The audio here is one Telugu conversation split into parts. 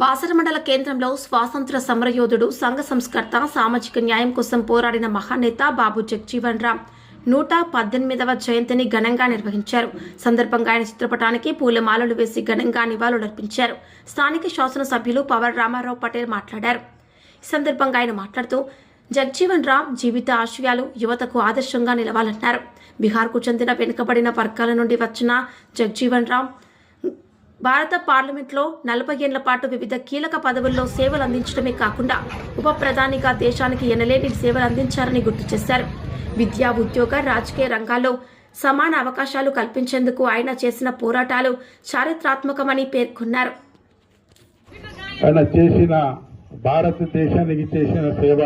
బాసర మండల కేంద్రంలో స్వాతంత్ర సమరయోధుడు సంఘ సంస్కర్త సామాజిక న్యాయం కోసం పోరాడిన మహానేత బాబు జగ్జీవన్ రామ్ నూట పద్దెనిమిదవ జయంతిని ఘనంగా నిర్వహించారు. సందర్భంగా ఆయన చిత్రపటానికి పూలమాలలు వేసి ఘనంగా నివాళులర్పించారు. స్థానిక శాసనసభ్యులు పవర్ రామారావు పటేల్ మాట్లాడారు. ఈ సందర్భంగా ఆయన మాట్లాడుతూ జగ్జీవన్ రామ్ జీవిత ఆశయాలు యువతకు ఆదర్శంగా నిలవాలన్నారు. బీహార్కు చెందిన వెనుకబడిన వర్గాల నుండి వచ్చిన జగ్జీవన్ రామ్ భారత పార్లమెంట్లో నలభై ఏళ్ళ పాటు వివిధ కీలక పదవుల్లో సేవలు అందించడమే కాకుండా ఉప ప్రధానిగా దేశానికి ఎనలేని సేవలు అందించారని గుర్తు చేశారు. విద్యా ఉద్యోగ రాజకీయ రంగాల్లో సమాన అవకాశాలు కల్పించేందుకు ఆయన చేసిన పోరాటాలు చారిత్రాత్మకమని పేర్కొన్నారు. ఆయన చేసిన భారతదేశానికి చేసిన సేవ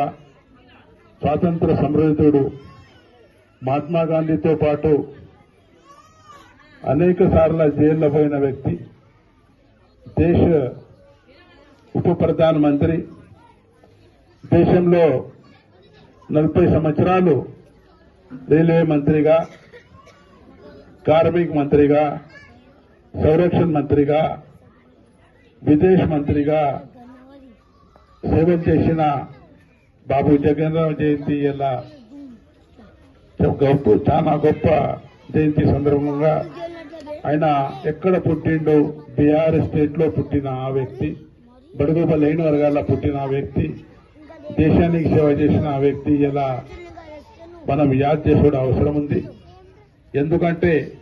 స్వాతంత్ర సమృద్ధుడు మహాత్మా గాంధీతో పాటు అనేక సార్ల జైల్లో పోయిన వ్యక్తి దేశ ఉప ప్రధాన మంత్రి దేశంలో నలభై సంవత్సరాలు రైల్వే మంత్రిగా కార్మిక మంత్రిగా సంరక్షణ మంత్రిగా విదేశ మంత్రిగా సేవలు చేసిన బాబు జగన్రావు జయంతి ఇలా గొప్ప చాలా గొప్ప జయంతి సందర్భంగా ఆయన ఎక్కడ పుట్టిండు బీహార్ స్టేట్లో పుట్టిన ఆ వ్యక్తి బడుగుబ లేని వర్గాల్లో పుట్టిన ఆ వ్యక్తి దేశానికి సేవ చేసిన ఆ వ్యక్తి ఇలా మనం యాద్ చేసుకోవడం అవసరం ఉంది. ఎందుకంటే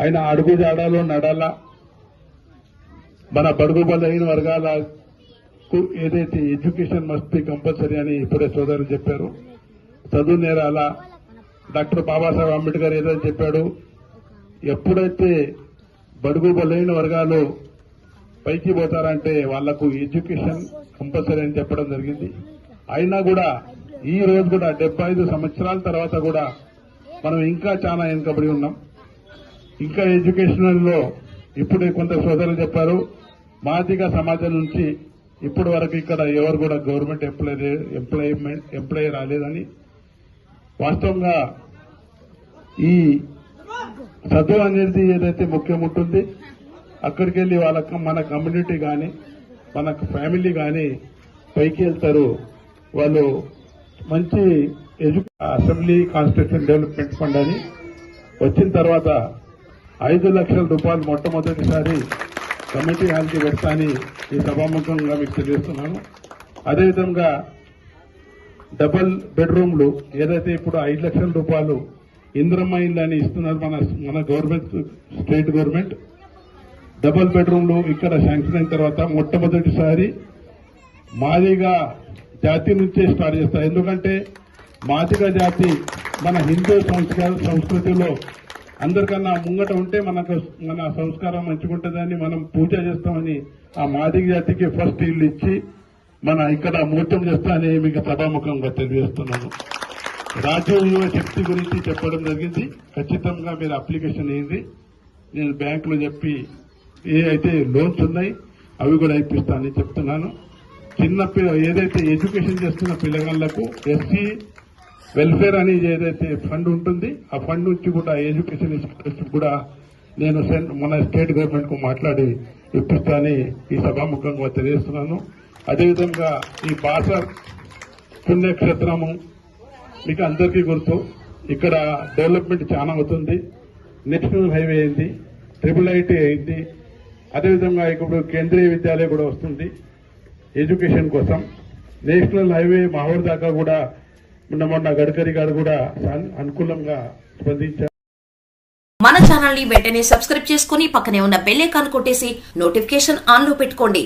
ఆయన అడుగు జాడాలో నడాల. మన బడుగు బలహీన వర్గాలకు ఏదైతే ఎడ్యుకేషన్ మస్ట్ బి కంపల్సరీ అని ఇప్పుడే సోదరులు చెప్పారు. చదువు నేరాల. డాక్టర్ బాబాసాహెబ్ అంబేద్కర్ ఏదైతే చెప్పాడు. ఎప్పుడైతే బడుగు బలైన వర్గాలు పైకి పోతారంటే వాళ్ళకు ఎడ్యుకేషన్ కంపల్సరీ అని చెప్పడం జరిగింది. అయినా కూడా ఈ రోజు కూడా డెబ్బై ఐదు సంవత్సరాల తర్వాత కూడా మనం ఇంకా చాలా వెనుకబడి ఉన్నాం. ఇంకా ఎడ్యుకేషనల్లో ఇప్పుడే కొంత సోదరులు చెప్పారు మాదిగ సమాజం నుంచి ఇప్పటి వరకు ఇక్కడ ఎవరు కూడా గవర్నమెంట్ ఎంప్లాయ్ ఎంప్లాయ్మెంట్ ఎంప్లాయ్ రాలేదని వాస్తవంగా ఈ చదువు అనేది ఏదైతే ముఖ్యం ఉంటుంది అక్కడికి వెళ్ళి వాళ్ళకి మన కమ్యూనిటీ కానీ మన ఫ్యామిలీ కానీ పైకి వెళ్తారు వాళ్ళు మంచి అసెంబ్లీ కాన్స్టిట్యూషన్ డెవలప్మెంట్ ఫండ్ అని వచ్చిన తర్వాత ఐదు లక్షల రూపాయలు మొట్టమొదటిసారి కమిటీ హాల్కి పెడతాని ఈ సభాముఖంగా మీకు తెలియజేస్తున్నాను. అదేవిధంగా డబల్ బెడ్రూమ్లు ఏదైతే ఇప్పుడు ఐదు లక్షల రూపాయలు ఇంద్రమ్మ ఇల్లు అని ఇస్తున్నారు మన మన గవర్నమెంట్ స్టేట్ గవర్నమెంట్. డబల్ బెడ్రూమ్లు ఇక్కడ శాంక్షన్ అయిన తర్వాత మొట్టమొదటిసారి మాదిగా జాతి నుంచే స్టార్ట్ చేస్తారు. ఎందుకంటే మాదిగా జాతి మన హిందూ సంస్కార సంస్కృతిలో అందరికన్నా ముంగట ఉంటే మనకు మన సంస్కారం మంచిగుంటుందని మనం పూజ చేస్తామని ఆ మాదిగ జాతికి ఫస్ట్ ఇల్లు ఇచ్చి మన ఇక్కడ మూర్తం చేస్తానని మీకు సభాముఖంగా తెలియజేస్తున్నాను. రాజీవ్ యువ శక్తి గురించి చెప్పడం జరిగింది. ఖచ్చితంగా మీరు అప్లికేషన్ వేయండి. నేను బ్యాంకులో చెప్పి ఏ అయితే లోన్స్ ఉన్నాయి అవి కూడా ఇప్పిస్తానని చెప్తున్నాను. చిన్న పిల్ల ఏదైతే ఎడ్యుకేషన్ చేస్తున్న పిల్లగాళ్ళకు ఎస్సీ వెల్ఫేర్ అని ఏదైతే ఫండ్ ఉంటుంది ఆ ఫండ్ నుంచి కూడా ఎడ్యుకేషన్ ఇన్స్టిట్యూషన్ కూడా నేను మన స్టేట్ గవర్నమెంట్కు మాట్లాడి ఇప్పిస్తానని ఈ సభాముఖంగా తెలియజేస్తున్నాను. అదేవిధంగా ఈ బాసర్ పుణ్యక్షేత్రము మీకు అందరికీ గుర్తు ఇక్కడ డెవలప్మెంట్ చాలా అవుతుంది. నేషనల్ హైవే అయింది ట్రిపుల్ ఐటీ అయింది. అదేవిధంగా ఇప్పుడు కేంద్రీయ విద్యాలయం కూడా వస్తుంది ఎడ్యుకేషన్ కోసం. నేషనల్ హైవే మాహూర్ దాకా కూడా మొన్న మొన్న గడ్కరీ గారు కూడా అనుకూలంగా స్పందించారు. మన ఛానల్ని వెంటనే సబ్స్క్రైబ్ చేసుకుని పక్కనే ఉన్న బెల్ ఐకాన్ కొట్టేసి నోటిఫికేషన్ ఆన్లో పెట్టుకోండి.